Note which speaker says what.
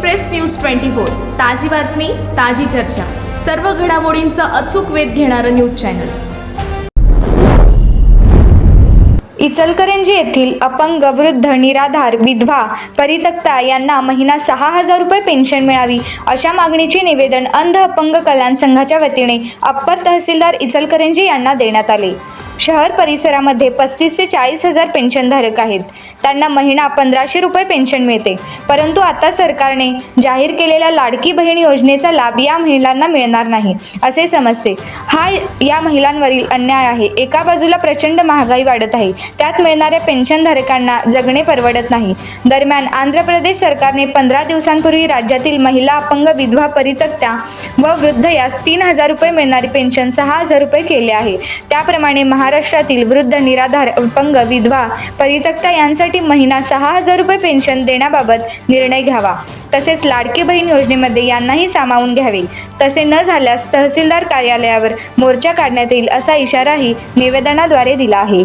Speaker 1: Express news twenty four. ताजी बातमी ताजी चर्चा. सर्व घडामोडींचा अचूक वेध घेणारं न्यूज चॅनल.
Speaker 2: इचलकरंजी येथील अपंग वृद्ध निराधार विधवा परितक्ता यांना महिना सहा हजार रुपये पेन्शन मिळावी अशा मागणीचे निवेदन अंध अपंग कल्याण संघाच्या वतीने अप्पर तहसीलदार इचलकरंजी यांना देण्यात आले. शहर परिसरामध्ये पस्तीस ते चाळीस हजार पेन्शनधारक आहेत. त्यांना महिना पंधराशे रुपये पेन्शन मिळते. परंतु आता सरकारने जाहीर केलेल्या लाडकी बहीण योजनेचा लाभ या महिलांना मिळणार नाही असे समजते. हा या महिलांवरील अन्याय आहे. एका बाजूला प्रचंड महागाई वाढत आहे. त्यात मिळणाऱ्या पेन्शनधारकांना जगणे परवडत नाही. दरम्यान आंध्र प्रदेश सरकारने पंधरा दिवसांपूर्वी राज्यातील महिला अपंग विधवा परितक्त्या व वृद्ध यास तीन हजार रुपये मिळणारी पेन्शन सहा हजार रुपये केले आहे. त्याप्रमाणे महा महाराष्ट्रातील वृद्ध निराधार अपंग विधवा परितक्ता यांसाठी महिना सहा हजार रुपये पेन्शन देण्याबाबत निर्णय घ्यावा. तसेच लाडकी बहीण योजनेमध्ये यांनाही सामावून घ्यावे. तसे न झाल्यास तहसीलदार कार्यालयावर मोर्चा काढण्यात येईल असा इशाराही निवेदनाद्वारे दिला आहे.